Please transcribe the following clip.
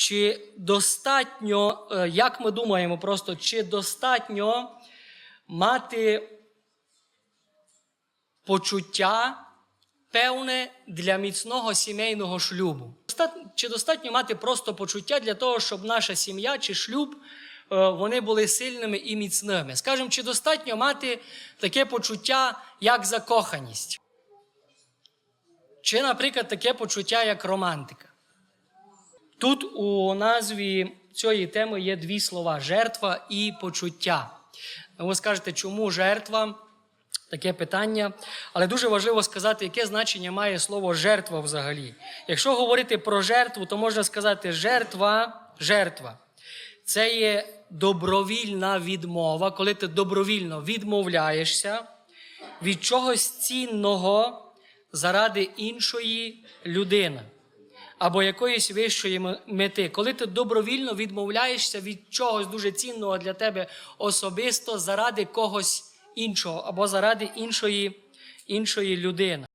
чи достатньо, е, як ми думаємо, просто чи достатньо мати почуття певне для міцного сімейного шлюбу? Чи достатньо мати просто почуття для того, щоб наша сім'я чи шлюб е, вони були сильними і міцними? Скажемо, чи достатньо мати таке почуття, як закоханість? Чи, наприклад, таке почуття, як романтика? Тут у назві цієї теми є дві слова: жертва і почуття. Ви скажете, чому жертва? Таке питання. Але дуже важливо сказати, яке значення має слово жертва взагалі. Якщо говорити про жертву, то можна сказати жертва, жертва. Це є добровільна відмова, коли ти добровільно відмовляєшся від чогось цінного заради іншої людини або якоїсь вищої мети. Коли ти добровільно відмовляєшся від чогось дуже цінного для тебе особисто заради когось іншого або заради іншої, іншої людини.